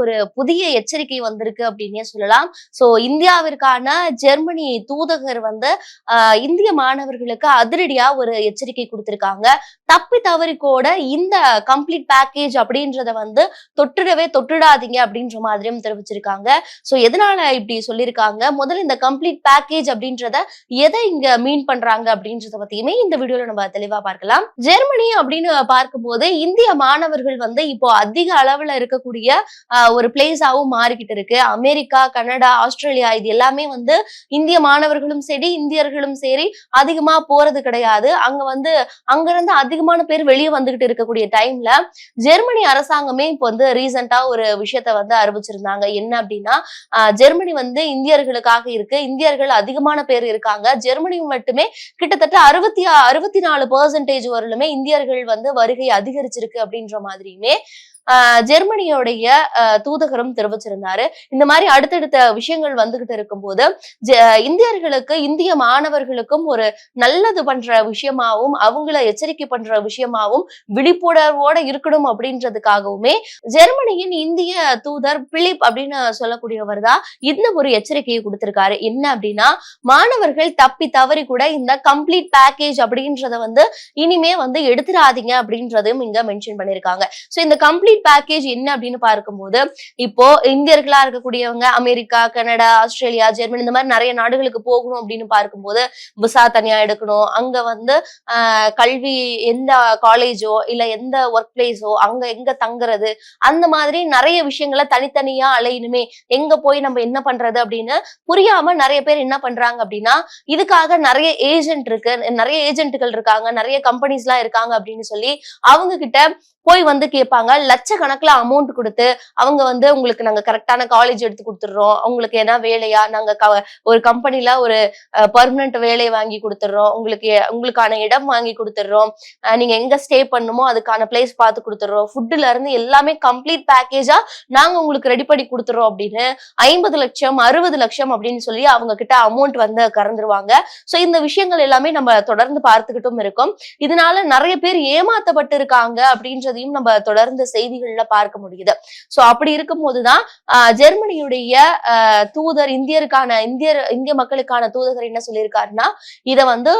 ஒரு புதிய எச்சரிக்கை வந்திருக்கு அப்படின்னே சொல்லலாம். சோ இந்தியாவிற்கான ஜெர்மனி தூதகர் வந்து இந்திய மாணவர்களுக்கு அதிரடியா ஒரு எச்சரிக்கை கொடுத்திருக்காங்க. தப்பி தவறி கூட இந்த கம்ப்ளீட் பேக்கேஜ் அப்படின்றத வந்து தொட்டுடவே தொட்டுடாதீங்க அப்படின்ற மாதிரியும் தெரிவிச்சிருக்காங்க. சோ எதனால இப்படி சொல்லியிருக்காங்க? முதல்ல இந்த கம்ப்ளீட் பேக்கேஜ் அப்படின்றத எதை இங்க மீன் பண்றாங்க அப்படின்றத பத்தியுமே இந்த வீடியோல நம்ம தெளிவா பார்க்கலாம். ஜெர்மனி அப்படின்னு பார்க்கும்போது இந்திய மாணவர்கள் வந்து இப்போ அதிக அளவுல இருக்கக்கூடிய ஒரு பிளேஸாவும் மாறிக்கிட்டு இருக்கு. அமெரிக்கா கனடா ஆஸ்திரேலியா இது எல்லாமே வந்து இந்திய மாணவர்களும் சரி இந்தியர்களும் சரி அதிகமா போறது கிடையாது. அங்க வந்து அங்கிருந்து அதிகமான பேர் வெளியே வந்துகிட்டு இருக்கக்கூடிய டைம்ல ஜெர்மனி அரசாங்கமே இப்போ வந்து ரீசெண்டா ஒரு விஷயத்த வந்து அறிவிச்சிருந்தாங்க. என்ன அப்படின்னா ஆஹ், ஜெர்மனி வந்து இந்தியர்களுக்காக இருக்கு. இந்தியர்கள் அதிகமான பேர் இருக்காங்க. ஜெர்மனி மட்டுமே கிட்டத்தட்ட அறுபத்தி அறுபத்தி நாலு பெர்சன்டேஜ் வரலுமே இந்தியர்கள் வந்து வருகை அதிகரிச்சிருக்கு அப்படின்ற மாதிரியுமே ஜெர்மனியோடைய தூதகரும் தெரிவிச்சிருந்தாரு. இந்த மாதிரி அடுத்தடுத்த விஷயங்கள் வந்துகிட்டு இருக்கும்போது இந்தியர்களுக்கு இந்திய மாணவர்களுக்கும் ஒரு நல்லது பண்ற விஷயமாவும் அவங்கள எச்சரிக்கை பண்ற விஷயமாவும் விழிப்புணர்வோட இருக்கணும் அப்படின்றதுக்காகவுமே ஜெர்மனியின் இந்திய தூதர் பிலிப் அப்படின்னு சொல்லக்கூடியவர் தான் இந்த ஒரு எச்சரிக்கையை கொடுத்திருக்காரு. என்ன அப்படின்னா மாணவர்கள் தப்பி தவறி கூட இந்த கம்ப்ளீட் பேக்கேஜ் அப்படின்றத வந்து இனிமே வந்து எடுத்துடாதீங்க அப்படின்றதையும் இங்க மென்ஷன் பண்ணிருக்காங்க சோ இந்த கம்ப்ளீட் பேக்கேஜ் என்ன அப்படின்னு பார்க்கும்போது இப்போ இந்தியர்களா இருக்கக்கூடியவங்க அமெரிக்கா கனடா ஆஸ்திரேலியா ஜெர்மனி இந்த மாதிரி நிறைய நாடுகளுக்கு போகணும் அப்படின்னு பார்க்கும்போது விசா தனியா எடுக்கணும். அங்க வந்து ஆஹ், கல்வி எந்த காலேஜோ இல்ல எந்த ஒர்க் பிளேஸோ அங்க எங்க தங்குறது அந்த மாதிரி நிறைய விஷயங்களை தனித்தனியா அலையணுமே. எங்க போய் நம்ம என்ன பண்றது அப்படின்னு புரியாம நிறைய பேர் என்ன பண்றாங்க அப்படின்னா இதுக்காக நிறைய ஏஜென்ட் இருக்கு. நிறைய ஏஜென்ட்டுகள் இருக்காங்க. நிறைய கம்பெனிஸ் எல்லாம் இருக்காங்க அப்படின்னு சொல்லி அவங்க கிட்ட போய் வந்து கேட்பாங்க. லட்சக்கணக்கில் அமௌண்ட் கொடுத்து அவங்க வந்து உங்களுக்கு நாங்க கரெக்டான காலேஜ் எடுத்து கொடுத்துட்றோம். உங்களுக்கு என்ன வேலையா? நாங்க க- ஒரு கம்பெனில ஒரு பர்மனன்ட் வேலையை வாங்கி கொடுத்துட்றோம். உங்களுக்கு உங்களுக்கான இடம் வாங்கி கொடுத்துட்றோம். நீங்க எங்க ஸ்டே பண்ணுமோ அதுக்கான பிளேஸ் பார்த்து கொடுத்துட்றோம். ஃபுட்டுல இருந்து எல்லாமே கம்ப்ளீட் பேக்கேஜா நாங்க உங்களுக்கு ரெடி பண்ணி கொடுத்துறோம் அப்படின்னு ஐம்பது லட்சம் அறுபது லட்சம் அப்படின்னு சொல்லி அவங்க கிட்ட அமௌண்ட் வந்து கறந்துருவாங்க. சோ இந்த விஷயங்கள் எல்லாமே நம்ம தொடர்ந்து பார்த்துக்கிட்டும் இருக்கோம். இதனால நிறைய பேர் ஏமாத்தப்பட்டு இருக்காங்க அப்படின்றது அப்படின்றதையும் நம்ம தொடர்ந்து செய்திகள்ல பார்க்க முடியுது. சோ அப்படி இருக்கும் போதுதான் ஜெர்மனியுடைய தூதர் இந்தியருக்கான இந்தியர் இந்திய மக்களுக்கான தூதர் என்ன சொல்லியிருக்காருன்னா இத வந்து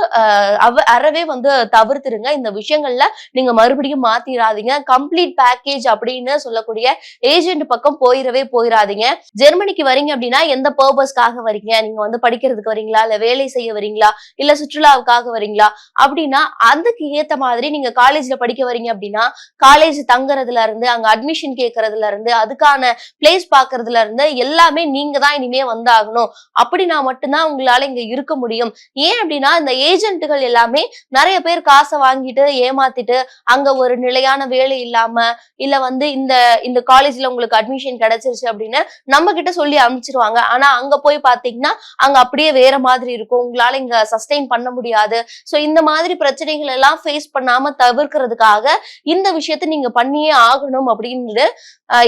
அறவே வந்து தவிர்த்துருங்க. இந்த விஷயங்கள்ல நீங்க மறுபடியும் மாத்திராதீங்க. கம்ப்ளீட் பேக்கேஜ் அப்படின்னு சொல்லக்கூடிய ஏஜென்ட் பக்கம் போயிடவே போயிடாதீங்க ஜெர்மனிக்கு வரீங்க அப்படின்னா எந்த பர்பஸ்க்காக வரீங்க? நீங்க வந்து படிக்கிறதுக்கு வரீங்களா? இல்ல வேலை செய்ய வரீங்களா? இல்ல சுற்றுலாவுக்காக வரீங்களா? அப்படின்னா அதுக்கு ஏத்த மாதிரி நீங்க காலேஜ்ல படிக்க வரீங்க அப்படின்னா காலேஜ் தங்குறதுல இருந்து அங்க அட்மிஷன் கேட்கறதுல இருந்து அதுக்கான பிளேஸ் பாக்குறதுல இருந்து எல்லாமே நீங்க தான் இனிமே வந்தாகணும். அப்படின்னா மட்டும்தான் உங்களால இங்க இருக்க முடியும். ஏன் அப்படின்னா இந்த ஏஜென்ட்டுகள் எல்லாமே நிறைய பேர் காசை வாங்கிட்டு ஏமாத்திட்டு அங்க ஒரு நிலையான வேலை இல்லாம இல்ல வந்து இந்த இந்த காலேஜ்ல உங்களுக்கு அட்மிஷன் கிடைச்சிருச்சு அப்படின்னு நம்ம கிட்ட சொல்லி அனுப்பிச்சிருவாங்க. ஆனா அங்க போய் பாத்தீங்கன்னா அங்க அப்படியே வேற மாதிரி இருக்கும். உங்களால இங்க சஸ்டெயின் பண்ண முடியாது. சோ இந்த மாதிரி பிரச்சனைகள் எல்லாம் ஃபேஸ் பண்ணாம தவிர்க்கிறதுக்காக இந்த விஷயம் விஷயத்த நீங்க பண்ணியே ஆகணும் அப்படின்னு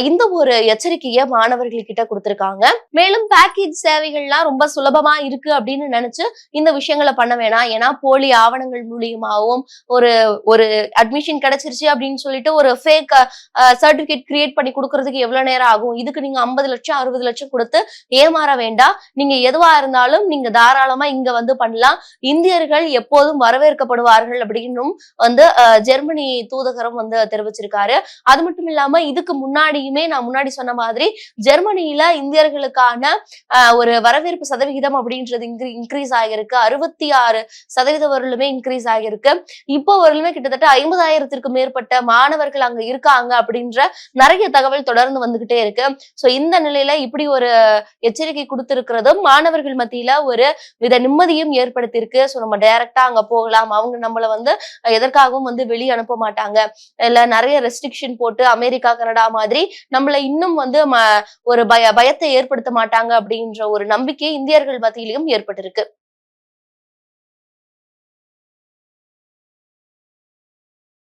இந்த ஒரு எச்சரிக்கையை மாணவர்கள் கிட்ட கொடுத்திருக்காங்க. மேலும் பேக்கேஜ் சேவைகள்லாம் ரொம்ப சுலபமா இருக்கு அப்படின்னு நினைச்சு இந்த விஷயங்களை பண்ண வேணாம். ஏன்னா போலி ஆவணங்கள் மூலியமாவும் ஒரு ஒரு அட்மிஷன் கிடைச்சிருச்சு அப்படின்னு சொல்லிட்டு ஒரு ஃபேக் சர்டிபிகேட் கிரியேட் பண்ணி கொடுக்கறதுக்கு எவ்வளவு நேரம் ஆகும்? இதுக்கு நீங்க ஐம்பது லட்சம் அறுபது லட்சம் கொடுத்து ஏமாற வேண்டாம். நீங்க எதுவா இருந்தாலும் நீங்க தாராளமா இங்க வந்து பண்ணலாம். இந்தியர்கள் எப்போதும் வரவேற்கப்படுவார்கள் அப்படின்னும் வந்து ஜெர்மனி தூதகரம் வந்து தெரிவிச்சிருக்காரு. அது மட்டும் இல்லாம இதுக்கு முன்னாடியுமே நான் முன்னாடி சொன்ன மாதிரி ஜெர்மனியில இந்தியர்களுக்கான ஒரு வரவேற்பு சதவிகிதம் அப்படின்றது இன்க்ரீஸ் ஆகியிருக்கு. அறுபத்தி ஆறு சதவீதம் வரலுமே இன்க்ரீஸ் ஆகியிருக்கு. இப்போ வரலுமே கிட்டத்தட்ட ஐம்பதாயிரத்திற்கும் மேற்பட்ட மாணவர்கள் அங்க இருக்காங்க அப்படின்ற நிறைய தகவல் தொடர்ந்து வந்துகிட்டே இருக்கு. சோ இந்த நிலையில இப்படி ஒரு எச்சரிக்கை கொடுத்திருக்கிறதும் மாணவர்கள் மத்தியில ஒரு வித நிம்மதியும் ஏற்படுத்தியிருக்கு. சோ நம்ம டைரக்டா அங்க போகலாம். அவங்க நம்மள வந்து எதற்காகவும் வந்து வெளியே அனுப்ப மாட்டாங்க. இல்ல நிறைய ரெஸ்ட்ரிக்ஷன் போட்டு அமெரிக்கா கனடா மாதிரி நம்மள இன்னும் வந்து ஒரு பய பயத்தை ஏற்படுத்த மாட்டாங்க அப்படின்ற ஒரு நம்பிக்கை இந்தியர்கள் மத்தியிலும் ஏற்பட்டிருக்கு.